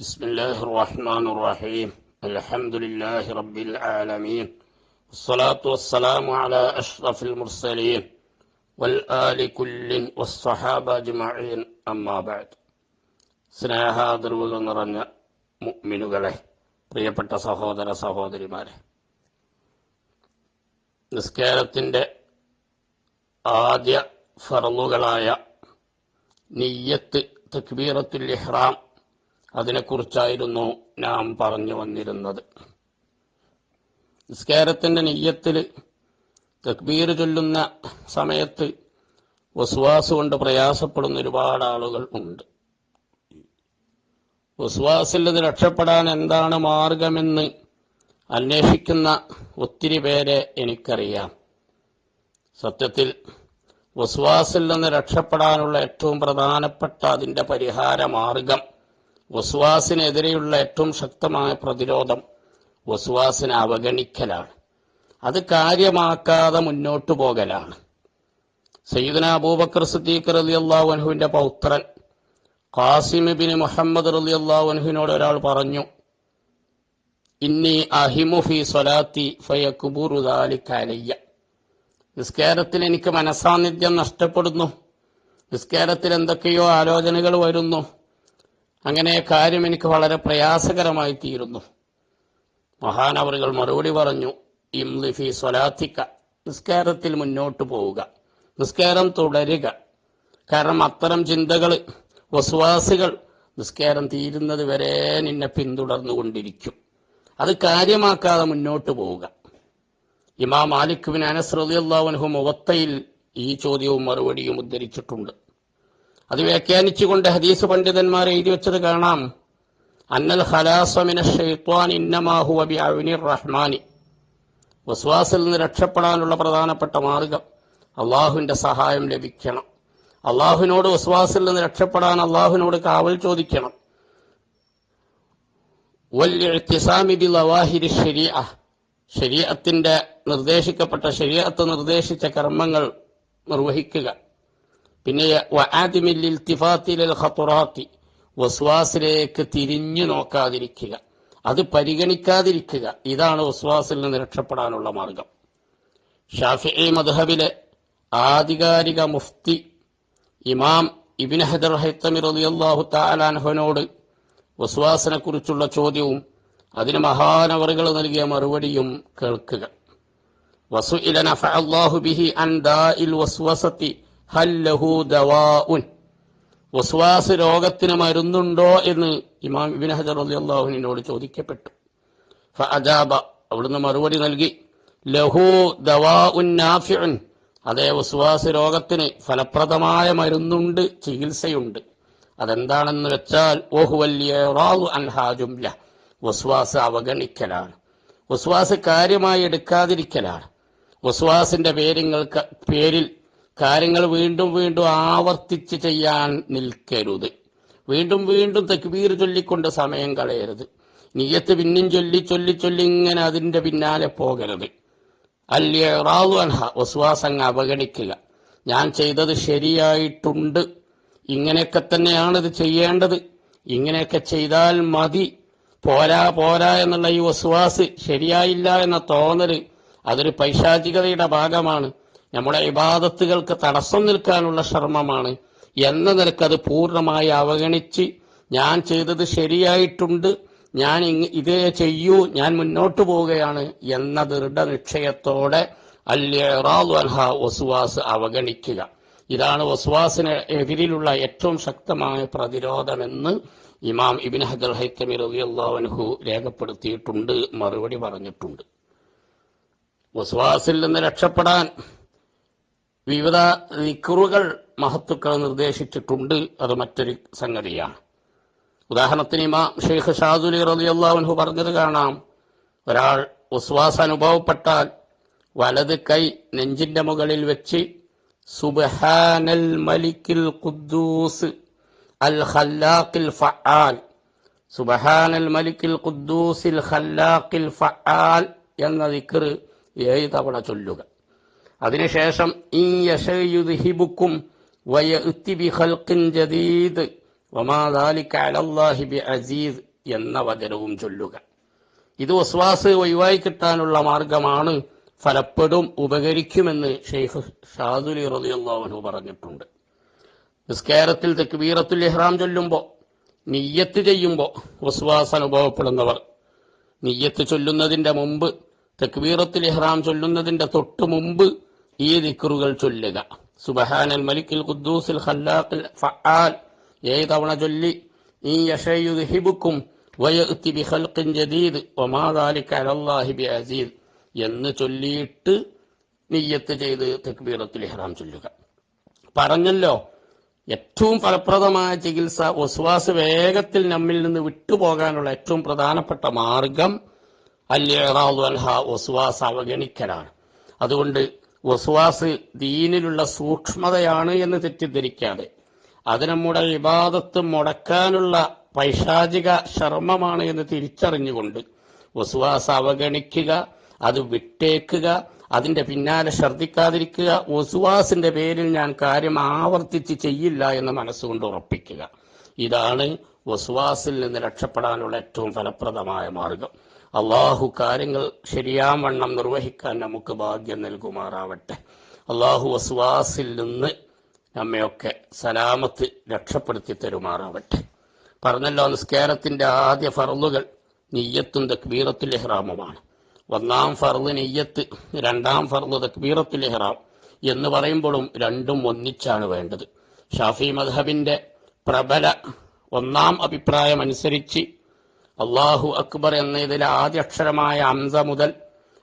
بسم الله الرحمن الرحيم الحمد لله رب العالمين والصلاة والسلام على أشرف المرسلين والآل كل والصحابة أجمعين أما بعد സ്നേഹാദർവുകൾ നിറഞ്ഞ മുഅ്മിനുകളെ പ്രിയപ്പെട്ട സഹോദര സഹോദരിമാരെ നിസ്കാരത്തിൻ്റെ ആദ്യ ഫറലുകളായ നിയ്യത്ത് തക്ബീറത്തുൽ ഇഹ്റാം അതിനെക്കുറിച്ചായിരുന്നു നാം പറഞ്ഞു വന്നിരുന്നത്. നിസ്കാരത്തിന്റെ നെയ്യത്തിൽ തക്ബീർ ചൊല്ലുന്ന സമയത്ത് വസ്വാസ് കൊണ്ട് പ്രയാസപ്പെടുന്ന ഒരുപാട് ആളുകൾ ഉണ്ട്. വസ്വാസിൽ നിന്ന് രക്ഷപ്പെടാൻ എന്താണ് മാർഗമെന്ന് അന്വേഷിക്കുന്ന ഒത്തിരി പേരെ എനിക്കറിയാം. സത്യത്തിൽ വസ്വാസിൽ നിന്ന് രക്ഷപ്പെടാനുള്ള ഏറ്റവും പ്രധാനപ്പെട്ട അതിന്റെ പരിഹാര മാർഗം വസ്വാസിനെതിരെയുള്ള ഏറ്റവും ശക്തമായ പ്രതിരോധം വസുവാസിനെ അവഗണിക്കലാണ്. അത് കാര്യമാക്കാതെ മുന്നോട്ടു പോകലാണ്. സയ്യിദന അബൂബക്കർ സിദ്ദീഖ് റലി അള്ളാഹുവിന്റെ പൗത്രൻ ഖാസിം ബിൻ മുഹമ്മദ് റലി അള്ളാഹുവിനോട് ഒരാൾ പറഞ്ഞു ഇന്നി അഹിമു ഫി സ്വലാത്തി ഫയക്കുബുറുദാലിക്കാലയ്യ നിസ്കാരത്തിൽ എനിക്ക് മനസാന്നിധ്യം നഷ്ടപ്പെടുന്നു. നിസ്കാരത്തിൽ എന്തൊക്കെയോ ആലോചനകൾ വരുന്നു. അങ്ങനെ കാര്യം എനിക്ക് വളരെ പ്രയാസകരമായി തീരുന്നു. മഹാനവറുകൾ മറുപടി പറഞ്ഞു ഇംലിഫി സ്വലാത്തിക്ക നിസ്കാരത്തിൽ മുന്നോട്ട് പോവുക നിസ്കാരം തുടരുക. കാരണം അത്തരം ചിന്തകൾ വസുവാസികൾ നിസ്കാരം തീരുന്നത് വരെ നിന്നെ പിന്തുടർന്നുകൊണ്ടിരിക്കും. അത് കാര്യമാക്കാതെ മുന്നോട്ട് പോവുക. ഇമാം മാലിക് ബിൻ അനസ് റളിയല്ലാഹു മുവത്തയിൽ ഈ ചോദ്യവും മറുപടിയും ഉദ്ധരിച്ചിട്ടുണ്ട്. അത് വ്യാഖ്യാനിച്ചുകൊണ്ട് ഹദീസ് പണ്ഡിതന്മാർ എഴുതി വെച്ചത് കാണാം. അന്നൽ അവിനിർ റഹ്മാനി. വസ്വാസിൽ നിന്ന് രക്ഷപ്പെടാനുള്ള പ്രധാനപ്പെട്ട മാർഗം അള്ളാഹുവിന്റെ സഹായം ലഭിക്കണം. അള്ളാഹുവിനോട് വസ്വാസിൽ നിന്ന് രക്ഷപ്പെടാൻ അള്ളാഹുവിനോട് കാവൽ ചോദിക്കണം. ശരീഅത്തിന്റെ നിർദ്ദേശിക്കപ്പെട്ട ശരീഅത്ത് നിർദ്ദേശിച്ച കർമ്മങ്ങൾ നിർവഹിക്കുക. പിന്നെ വസ്വാസിലേക്ക് തിരിഞ്ഞു നോക്കാതിരിക്കുക. അത് പരിഗണിക്കാതിരിക്കുക. ഇതാണ് വസ്വാസിൽ നിന്ന് രക്ഷപ്പെടാനുള്ള മാർഗം. ഷാഫി മദ്ഹബിലെ ആധികാരിക മുഫ്തി ഇമാം ഇബിൻ ഹദർ ഹൈത്തമിർ റളിയല്ലാഹു തആലാൻഹുവിനോട് വസ്വാസിനെ കുറിച്ചുള്ള ചോദ്യവും അതിന് മഹാനവറുകൾ നൽകിയ മറുപടിയും കേൾക്കുക. വസുഇല നഫഅല്ലാഹു ബിഹി അൻ ദാ ഇൽ ഹൽ ലഹു ദവാഉൻ. വസ്വാസ് രോഗത്തിന് മരുന്നുണ്ടോ എന്ന് ഇമാം ഇബിൻ ഹജർ അലി അള്ളാഹുവിനോട് ചോദിക്കപ്പെട്ടു. അജാബ. അവിടുന്ന് മറുപടി നൽകി. ലഹു ദവാഉൻ നാഫിഉൻ. അതേ വസ്വാസ് രോഗത്തിന് ഫലപ്രദമായ മരുന്നുണ്ട് ചികിത്സയുണ്ട്. അതെന്താണെന്ന് വെച്ചാൽ അൻഹാജുംല വസ്വാസ് അവഗണിക്കലാണ്. വസ്വാസ് കാര്യമായി എടുക്കാതിരിക്കലാണ്. വസ്വാസിന്റെ പേരിങ്ങൾക്ക് പേരിൽ കാര്യങ്ങൾ വീണ്ടും വീണ്ടും ആവർത്തിച്ച് ചെയ്യാൻ നിൽക്കരുത്. വീണ്ടും വീണ്ടും തക്ബീർ ചൊല്ലിക്കൊണ്ട് സമയം കളയരുത്. നീയത്ത് പിന്നും ചൊല്ലി ചൊല്ലി ചൊല്ലി ഇങ്ങനെ അതിന്റെ പിന്നാലെ പോകരുത്. അല്ലേറാവു അൻഹ വസ്വാസങ്ങ് അവഗണിക്കുക. ഞാൻ ചെയ്തത് ശരിയായിട്ടുണ്ട്. ഇങ്ങനെയൊക്കെ തന്നെയാണ് ഇത് ചെയ്യേണ്ടത്. ഇങ്ങനെയൊക്കെ ചെയ്താൽ മതി. പോരാ പോരാ എന്നുള്ള ഈ വസ്വാസ് ശരിയായില്ല എന്ന തോന്നൽ അതൊരു പൈശാചികതയുടെ ഭാഗമാണ്. നമ്മുടെ ഇബാദത്തുകൾക്ക് തടസ്സം നിൽക്കാനുള്ള ശ്രമമാണ് എന്ന നിലയ്ക്ക് അത് പൂർണമായി അവഗണിച്ച് ഞാൻ ചെയ്തത് ശരിയായിട്ടുണ്ട്. ഞാൻ ഇതേ ചെയ്യൂ ഞാൻ മുന്നോട്ട് പോവുകയാണ് എന്ന ദൃഢനിശ്ചയത്തോടെ അല്യറാൽഹ വസുവാസ് അവഗണിക്കുക. ഇതാണ് വസുവാസിന് എതിരിലുള്ള ഏറ്റവും ശക്തമായ പ്രതിരോധമെന്ന് ഇമാം ഇബിൻ ഹജർ ഹൈത്തമി റബിഅള്ളാഹുഹു രേഖപ്പെടുത്തിയിട്ടുണ്ട് മറുപടി പറഞ്ഞിട്ടുണ്ട്. വസുവാസിൽ നിന്ന് രക്ഷപ്പെടാൻ വിവിധ നിക്കുറുകൾ മഹത്തുക്കൾ നിർദ്ദേശിച്ചിട്ടുണ്ട്. അത് മറ്റൊരു സംഗതിയാണ്. ഉദാഹരണത്തിന് ഇമാം ഷെയ്ഖ് ഷാദുലി റബിഅള്ളാഹുഹു പറഞ്ഞത് കാണാം. ഒരാൾ ഉസ്വാസ് അനുഭവപ്പെട്ടാൽ വലത് കൈ നെഞ്ചിന്റെ മുകളിൽ വെച്ച് സുബ്ഹാനൽ മലിക്കിൽ ഖുദ്ദൂസ് അൽ ഖല്ലാഖിൽ ഫആൽ. സുബ്ഹാനൽ മലിക്കിൽ ഖുദ്ദൂസിൽ ഖല്ലാഖിൽ ഫആൽ എന്ന ദിക്ർ ഏഴ് തവണ ചൊല്ലുക. അതിനുശേഷം ഈ യശയുദ്ഹിബുക്കും ജദീദ് ബിഅസീസ് എന്ന വചനവും ചൊല്ലുക. ഇത് വസ്വാസ് ഒഴിവായി കിട്ടാനുള്ള മാർഗമാണ് ഫലപ്പെടും ഉപകരിക്കുമെന്ന് ഷെയ്ഖ് ഷാദുലി റളിയല്ലാഹു പറഞ്ഞിട്ടുണ്ട്. നിസ്കാരത്തിൽ തെക്കുബീറത്തുൽ ഇഹ്റാം ചൊല്ലുമ്പോൾ നിയ്യത്ത് ചെയ്യുമ്പോൾ വസ്വാസ് അനുഭവപ്പെടുന്നവർ നിയ്യത്ത് ചൊല്ലുന്നതിന്റെ മുമ്പ് തെക്ബീറത്തുൽ ഇഹ്റാം ചൊല്ലുന്നതിന്റെ തൊട്ട് മുമ്പ് ഈ ദിക്കറുകൾ ചൊല്ലുക. സുബഹാനൽ മലിക്കിൽ ഖുദ്ദൂസിൽ ഖല്ലാഖിൽ ഫആൽ. ഏഴ് തവണ ചൊല്ലി ഈ യഷയുദ്ഹിബുക്കും വയഅ്തി ബിഖൽഖിൻ ജദീദ് വമാ ദാലിക അലല്ലാഹി ബിഅസീദ് എന്ന് ചൊല്ലിയിട്ട് നിയ്യത്ത് ചെയ്ത് തക്ബീറത്തുൽ ഇഹ്റാം ചൊല്ലുക. പറഞ്ഞല്ലോ ഏറ്റവും ഫലപ്രദമായ ചികിത്സ ഒസ്വാസ് വേഗത്തിൽ നമ്മിൽ നിന്ന് വിട്ടുപോകാനുള്ള ഏറ്റവും പ്രധാനപ്പെട്ട മാർഗം അല്ലേറാദു അൽഹ ഒസ്വാസ് അവഗണിക്കലാണ്. അതുകൊണ്ട് ഒസ്വാസ് ദീനിലുള്ള സൂക്ഷ്മതയാണ് എന്ന് തെറ്റിദ്ധരിക്കാതെ. അത് നമ്മുടെ വിവാദത്ത് മുടക്കാനുള്ള പൈശാചിക ശർമ്മമാണ് എന്ന് തിരിച്ചറിഞ്ഞുകൊണ്ട് വസ്വാസ് അവഗണിക്കുക അത് വിട്ടേക്കുക അതിന്റെ പിന്നാലെ ശ്രദ്ധിക്കാതിരിക്കുക വസുവാസിന്റെ പേരിൽ ഞാൻ കാര്യം ആവർത്തിച്ച് ചെയ്യില്ല എന്ന് മനസ്സുകൊണ്ട് ഉറപ്പിക്കുക. ഇതാണ് വസുവാസിൽ നിന്ന് രക്ഷപ്പെടാനുള്ള ഏറ്റവും ഫലപ്രദമായ മാർഗം. അള്ളാഹു കാര്യങ്ങൾ ശരിയാവണ്ണം നിർവഹിക്കാൻ നമുക്ക് ഭാഗ്യം നൽകുമാറാവട്ടെ. അള്ളാഹു വസ്വാസിൽ നിന്ന് നമ്മയൊക്കെ സലാമത്ത് രക്ഷപ്പെടുത്തി തരുമാറാവട്ടെ. പറഞ്ഞല്ലോ നിസ്കാരത്തിന്റെ ആദ്യ ഫറലുകൾ നെയ്യത്തും തക്ബീറത്തുൽ ഇഹ്റാമുമാണ്. ഒന്നാം ഫർദ് നെയ്യത്ത് രണ്ടാം ഫർദ് തക്ബീറത്തുൽ ഇഹ്റാം എന്ന് പറയുമ്പോഴും രണ്ടും ഒന്നിച്ചാണ് വേണ്ടത്. ഷാഫി മദ്ഹബിന്റെ പ്രബല ഒന്നാം അഭിപ്രായം അനുസരിച്ച് അള്ളാഹു അക്ബർ എന്നതിലെ ആദ്യ അക്ഷരമായ അംസ മുതൽ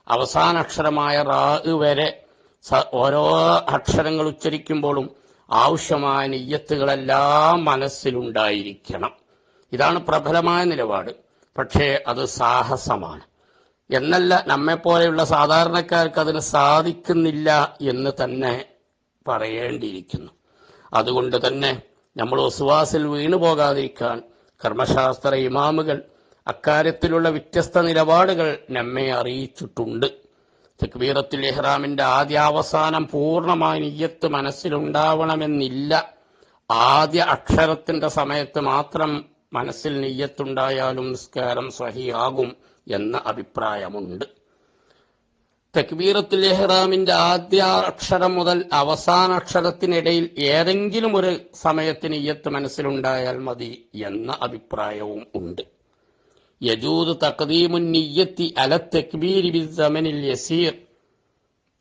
അവസാന അക്ഷരമായ റാ വരെ ഓരോ അക്ഷരങ്ങൾ ഉച്ചരിക്കുമ്പോഴും ആവശ്യമായ നെയ്യത്തുകളെല്ലാം മനസ്സിലുണ്ടായിരിക്കണം. ഇതാണ് പ്രബലമായ നിലപാട്. പക്ഷേ അത് സാഹസമാണ്. എന്നല്ല നമ്മെപ്പോലെയുള്ള സാധാരണക്കാർക്ക് അതിന് സാധിക്കുന്നില്ല എന്ന് തന്നെ പറയേണ്ടിയിരിക്കുന്നു. അതുകൊണ്ട് തന്നെ നമ്മൾ ഒസുവാസിൽ വീണു പോകാതിരിക്കാൻ കർമ്മശാസ്ത്ര ഇമാമുകൾ അക്കാര്യത്തിലുള്ള വ്യത്യസ്ത നിലപാടുകൾ നമ്മെ അറിയിച്ചിട്ടുണ്ട്. തക്ബീറത്തുൽ ഇഹ്റാമിന്റെ ആദ്യാവസാനം പൂർണമായ നിയ്യത്ത് മനസ്സിലുണ്ടാവണമെന്നില്ല. ആദ്യ അക്ഷരത്തിന്റെ സമയത്ത് മാത്രം മനസ്സിൽ നെയ്യത്തുണ്ടായാലും നിസ്കാരം സഹിയാകും എന്ന അഭിപ്രായമുണ്ട്. തക്ബീറത്തുൽ ഇഹ്റാമിന്റെ ആദ്യ അക്ഷരം മുതൽ അവസാന അക്ഷരത്തിനിടയിൽ ഏതെങ്കിലും ഒരു സമയത്ത് നെയ്യത്ത് മനസ്സിലുണ്ടായാൽ മതി എന്ന അഭിപ്രായവും ഉണ്ട്. യജൂദ് തഖദീമുൻ നിയ്യത്തി അല തക്ബീരി ബിസ്സമനിൽ യസീർ.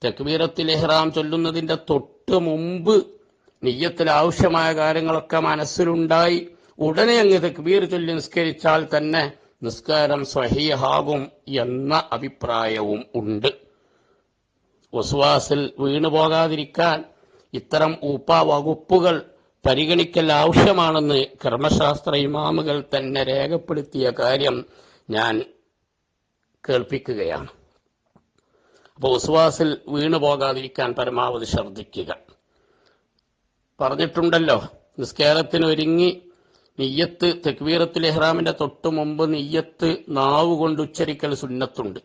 തക്ബീറത്തുൽ ഇഹ്റാം ചൊല്ലുന്നതിന്റെ തൊട്ട് മുമ്പ് നെയ്യത്തിൽ ആവശ്യമായ കാര്യങ്ങളൊക്കെ മനസ്സിലുണ്ടായി. ഉടനെ അങ്ങ് തക്ബീർ ചൊല്ലി നിസ്കരിച്ചാൽ തന്നെ നിസ്കാരം സ്വഹീഹാകും എന്ന അഭിപ്രായവും ഉണ്ട്. വസുവാസിൽ വീണു പോകാതിരിക്കാൻ ഇത്തരം ഉപ വകുപ്പുകൾ പരിഗണിക്കൽ ആവശ്യമാണെന്ന് കർമ്മശാസ്ത്ര ഇമാമുകൾ തന്നെ രേഖപ്പെടുത്തിയ കാര്യം ഞാൻ കേൾപ്പിക്കുകയാണ്. അപ്പോൾ ഉസ്വാസിൽ വീണു പോകാതിരിക്കാൻ പരമാവധി ശ്രദ്ധിക്കുക. പറഞ്ഞിട്ടുണ്ടല്ലോ നിസ്കാരത്തിന് ഒരുങ്ങി നെയ്യത്ത് തെക്വീറത്തിൽ ഇഹ്റാമിന്റെ തൊട്ടു മുമ്പ് നെയ്യത്ത് നാവ് കൊണ്ട് ഉച്ചരിക്കൽ സുന്നത്തുണ്ട്.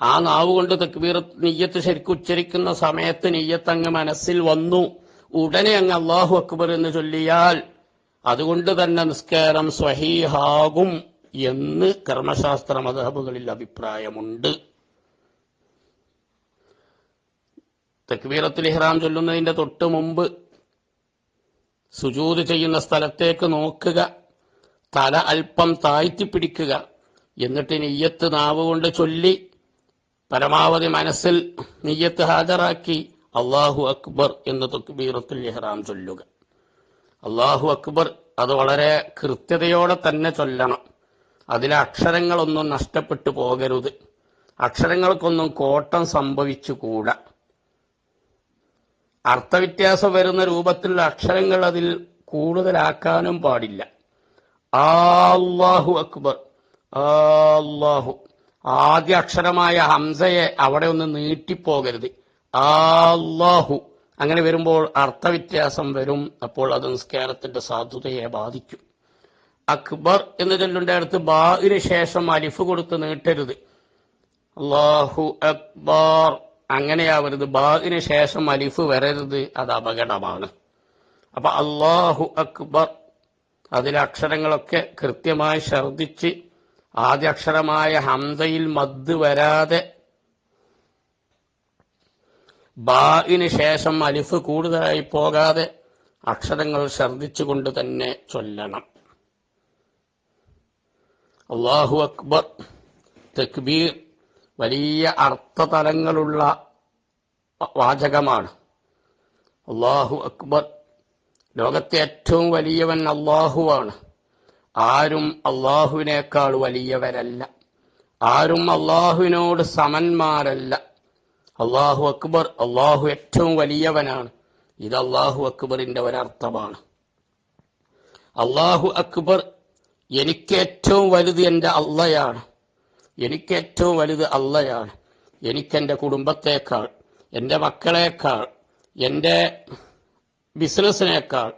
ആ നാവ് കൊണ്ട് തെക്ബീർ നെയ്യത്ത് ശരിക്കും ഉച്ചരിക്കുന്ന സമയത്ത് നെയ്യത്ത് അങ്ങ് മനസ്സിൽ വന്നു. ഉടനെ അങ്ങ് അള്ളാഹു അക്ബർ എന്ന് ചൊല്ലിയാൽ അതുകൊണ്ട് തന്നെ നിസ്കാരം സ്വഹീഹാകും എന്ന് കർമ്മശാസ്ത്ര മതഹബുകളിൽ അഭിപ്രായമുണ്ട്. തക്ബീറത്തുൽ ഇഹ്റാം ചൊല്ലുന്നതിന്റെ തൊട്ട് മുമ്പ് സുജൂത് ചെയ്യുന്ന സ്ഥലത്തേക്ക് നോക്കുക തല അല്പം താഴ്ത്തിപ്പിടിക്കുക എന്നിട്ട് നെയ്യത്ത് നാവ് കൊണ്ട് ചൊല്ലി പരമാവധി മനസ്സിൽ നെയ്യത്ത് ഹാജരാക്കി അള്ളാഹു അക്ബർ എന്ന തക്ബീറത്തുൽ ഇഹ്റാം ചൊല്ലുക. അള്ളാഹു അക്ബർ അത് വളരെ കൃത്യതയോടെ തന്നെ ചൊല്ലണം. അതിലെ അക്ഷരങ്ങളൊന്നും നഷ്ടപ്പെട്ടു പോകരുത്. അക്ഷരങ്ങൾക്കൊന്നും കോട്ടം സംഭവിച്ചുകൂടാ അർത്ഥവ്യത്യാസം വരുന്ന രൂപത്തിലുള്ള അക്ഷരങ്ങൾ അതിൽ കൂടുതലാക്കാനും പാടില്ല. ആല്ലാഹു അക്ബർ ആല്ലാഹു ആദ്യ അക്ഷരമായ ഹംസയെ അവിടെ ഒന്ന് നീട്ടിപ്പോകരുത്. ആല്ലാഹു അങ്ങനെ വരുമ്പോൾ അർത്ഥവ്യത്യാസം വരും. അപ്പോൾ അത് നിസ്കാരത്തിന്റെ സാധുതയെ ബാധിക്കും. അക്ബർ എന്ന് ചൊല്ലുണ്ട അടുത്ത് ബാഇന് ശേഷം അലിഫ് കൊടുത്ത് നീട്ടരുത്. അള്ളാഹു അക്ബർ. അങ്ങനെയാവരുത്. ബാഇന് ശേഷം അലിഫ് വരരുത്. അത് അപകടമാണ്. അപ്പൊ അള്ളാഹു അക്ബർ അതിലെ അക്ഷരങ്ങളൊക്കെ കൃത്യമായി ഛർദിച്ച് ആദ്യ അക്ഷരമായ ഹംസയിൽ മദ് വരാതെ ബായിന് ശേഷം അലിഫ് കൂടുതലായി പോകാതെ അക്ഷരങ്ങൾ ഛർദിച്ചുകൊണ്ട് തന്നെ ചൊല്ലണം. അള്ളാഹു അക്ബർ തക്ബീർ വലിയ അർത്ഥതലങ്ങളുള്ള വാചകമാണ്. അള്ളാഹു അക്ബർ ലോകത്തെ ഏറ്റവും വലിയവൻ അള്ളാഹുവാണ് ആരും അള്ളാഹുവിനേക്കാൾ വലിയവരല്ല. ആരും അള്ളാഹുവിനോട് സമന്മാരല്ല. അള്ളാഹു അക്ബർ അള്ളാഹു ഏറ്റവും വലിയവനാണ്. ഇത് അള്ളാഹു അക്ബറിന്റെ ഒരർത്ഥമാണ്. അള്ളാഹു അക്ബർ എനിക്ക് ഏറ്റവും വലുത് എന്റെ അള്ളയാണ്. എനിക്ക് ഏറ്റവും വലുത് അള്ളയാണ്. എനിക്കെന്റെ കുടുംബത്തേക്കാൾ എന്റെ മക്കളേക്കാൾ എന്റെ ബിസിനസ്സിനേക്കാൾ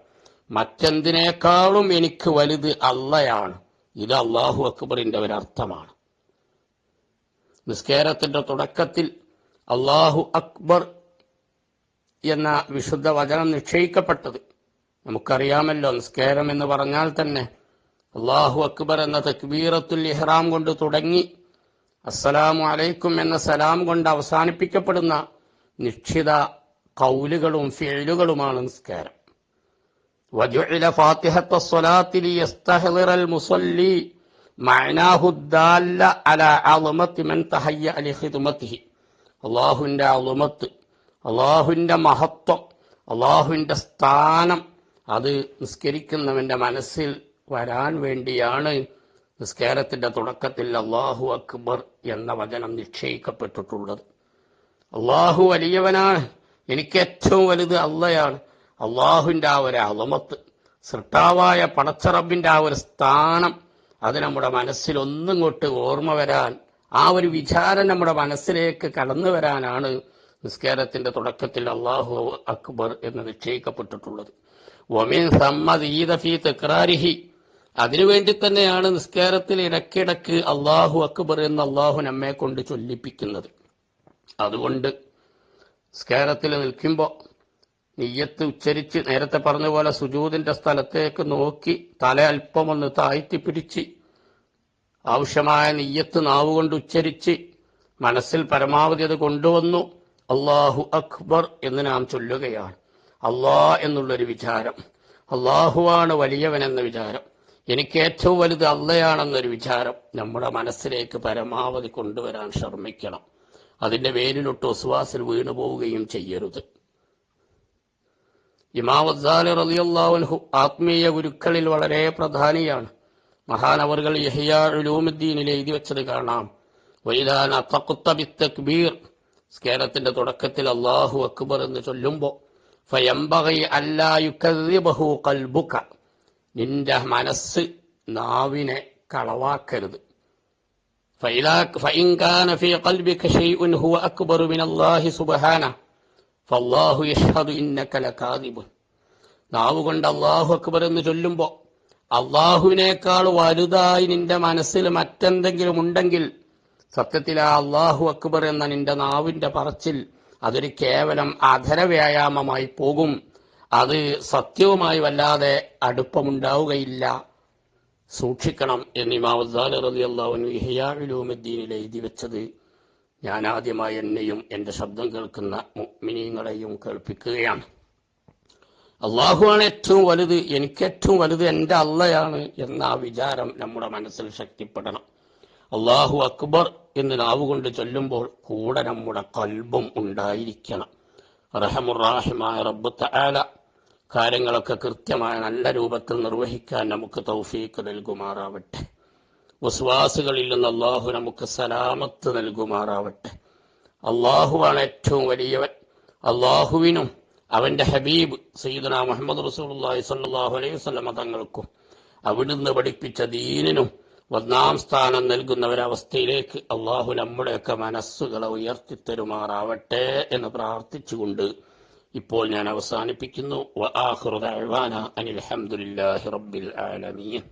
മറ്റെന്തിനേക്കാളും എനിക്ക് വലുത് അള്ളയാണ്. ഇത് അള്ളാഹു അക്ബറിന്റെ ഒരർത്ഥമാണ്. നിസ്കേരത്തിന്റെ തുടക്കത്തിൽ അള്ളാഹു അക്ബർ എന്ന വിശുദ്ധ വചനം നിശ്ചയിക്കപ്പെട്ടത് നമുക്കറിയാമല്ലോ നിസ്കാരം എന്ന് പറഞ്ഞാൽ തന്നെ അള്ളാഹു അക്ബർ എന്ന തക്ബീറത്തുൽ ഇഹ്റാം കൊണ്ട് തുടങ്ങി അസ്സലാമു അലൈക്കും എന്ന സലാം കൊണ്ട് അവസാനിപ്പിക്കപ്പെടുന്ന നിശ്ചിത കൗലുകളും ഫിയലുകളുമാണ് നിസ്കാരം وجعل فاتحة الصلاة ليستحضر المصلي معناه الدال على عظمة من تهيأ لخدمته അള്ളാഹുവിന്റെ അളുമത്ത് അള്ളാഹുവിന്റെ മഹത്വം അള്ളാഹുവിന്റെ സ്ഥാനം അത് നിസ്കരിക്കുന്നവന്റെ മനസ്സിൽ വരാൻ വേണ്ടിയാണ് നിസ്കാരത്തിന്റെ തുടക്കത്തിൽ അള്ളാഹു അക്ബർ എന്ന വചനം നിശ്ചയിക്കപ്പെട്ടിട്ടുള്ളത്. അള്ളാഹു വലിയവനാണ് എനിക്ക് ഏറ്റവും വലുത് അള്ളയാണ്. അള്ളാഹുവിന്റെ ആ ഒരു അളമത്ത് സൃഷ്ടാവായ പടച്ചറബിന്റെ ആ ഒരു സ്ഥാനം അത് നമ്മുടെ മനസ്സിൽ ഒന്നും കൊണ്ട് ഓർമ്മ വരാൻ ആ ഒരു വിചാരം നമ്മുടെ മനസ്സിലേക്ക് കടന്നു വരാനാണ് നിസ്കാരത്തിന്റെ തുടക്കത്തിൽ അള്ളാഹു അക്ബർ എന്ന് നിശ്ചയിക്കപ്പെട്ടിട്ടുള്ളത്. ഒമിൻ സമ്മദീദ ഫീ തെക്രാരിഹി. അതിനുവേണ്ടി തന്നെയാണ് നിസ്കാരത്തിൽ ഇടയ്ക്കിടയ്ക്ക് അള്ളാഹു അക്ബർ എന്ന് അള്ളാഹു നമ്മെ കൊണ്ട് ചൊല്ലിപ്പിക്കുന്നത്. അതുകൊണ്ട് നിസ്കാരത്തിൽ നിൽക്കുമ്പോൾ നെയ്യത്ത് ഉച്ചരിച്ച് നേരത്തെ പറഞ്ഞ പോലെ സുജൂതിന്റെ സ്ഥലത്തേക്ക് നോക്കി തല അല്പമൊന്ന് താഴ്ത്തി പിടിച്ച് ആവശ്യമായ നെയ്യത്ത് നാവുകൊണ്ട് ഉച്ചരിച്ച് മനസ്സിൽ പരമാവധി അത് കൊണ്ടുവന്നു. അള്ളാഹു അക്ബർ എന്ന് നാം ചൊല്ലുകയാണ്. അള്ളാ എന്നുള്ളൊരു വിചാരം. അള്ളാഹുവാണ് വലിയവനെന്ന വിചാരം. എനിക്ക് ഏറ്റവും വലുത് അള്ളയാണെന്നൊരു വിചാരം നമ്മുടെ മനസ്സിലേക്ക് പരമാവധി കൊണ്ടുവരാൻ ശ്രമിക്കണം. അതിന്റെ പേരിലൊട്ട് ഒസ്വാസിൽ വീണു പോവുകയും ചെയ്യരുത്. ഇമാവദ്ദാലി റളിയല്ലാഹു ആത്മീയ ഗുരുക്കളിൽ വളരെ പ്രധാനിയാണ്. മഹാനവറുകൾ യഹിയാ ഉലൂമുദ്ദീനിൽ എഴുതി വെച്ചത് കാണാം. വൈദാന തക്കുത്തബിത്തക്ബീർ സ്കേലത്തിന്റെ തുടക്കത്തിൽ അള്ളാഹു അക്ബർ എന്ന് ചൊല്ലുമ്പോൾ ഫയംബകൈ അല്ലായുക്കു കൽബുക്ക നിന്റെ മനസ്സ് നാവിനെ കളവാക്കരുത്. നാവ് കൊണ്ട് അള്ളാഹു അക്ബർ എന്ന് ചൊല്ലുമ്പോൾ അള്ളാഹുവിനേക്കാൾ വലുതായി നിന്റെ മനസ്സിൽ മറ്റെന്തെങ്കിലും ഉണ്ടെങ്കിൽ സത്യത്തിൽ ആ അള്ളാഹു അക്ബർ എന്ന നിന്റെ നാവിന്റെ പറച്ചിൽ അതൊരു കേവലം അധര വ്യായാമമായി പോകും. അത് സത്യവുമായി വല്ലാതെ അടുപ്പമുണ്ടാവുകയില്ല. സൂക്ഷിക്കണം എന്ന് ഇമാവദ്ദാല റതി എഴുതി വെച്ചത്. ഞാൻ ആദ്യമായി എന്നെയും എന്റെ ശബ്ദം കേൾക്കുന്ന മുഅ്മിനീങ്ങളെയും കേൾപ്പിക്കുകയാണ്. അള്ളാഹുവാണ് ഏറ്റവും വലുത് എനിക്ക് ഏറ്റവും വലുത് എന്റെ അള്ളയാണ് എന്ന ആ വിചാരം നമ്മുടെ മനസ്സിൽ ശക്തിപ്പെടണം. അള്ളാഹു അക്ബർ എന്ന് നാവുകൊണ്ട് ചൊല്ലുമ്പോൾ കൂടെ നമ്മുടെ കൽബും ഉണ്ടായിരിക്കണം. റഹമുറാഹിമായ റബ്ബ് തആല കാര്യങ്ങളൊക്കെ കൃത്യമായ നല്ല രൂപത്തിൽ നിർവഹിക്കാൻ നമുക്ക് തൗഫീക്ക് നൽകുമാറാവട്ടെ. വിശ്വാസികളിൽ നിന്ന് അള്ളാഹു നമുക്ക് സലാമത്ത് നൽകുമാറാവട്ടെ. അള്ളാഹുവാണ് ഏറ്റവും വലിയവൻ. അള്ളാഹുവിനും അവന്റെ ഹബീബ് സയ്യിദന മുഹമ്മദ് റസൂലുള്ളാഹി സ്വല്ലല്ലാഹു അലൈഹി വസല്ലമ തങ്ങൾക്കും അവിടുന്ന് പഠിപ്പിച്ച ദീനിനും ഒന്നാം സ്ഥാനം നൽകുന്ന ഒരവസ്ഥയിലേക്ക് അള്ളാഹു നമ്മുടെയൊക്കെ മനസ്സുകളെ ഉയർത്തിത്തരുമാറാവട്ടെ എന്ന് പ്രാർത്ഥിച്ചുകൊണ്ട് ഇപ്പോൾ ഞാൻ അവസാനിപ്പിക്കുന്നു. അനിൽ ഹംദുലില്ലാഹി റബ്ബിൽ ആലമീൻ.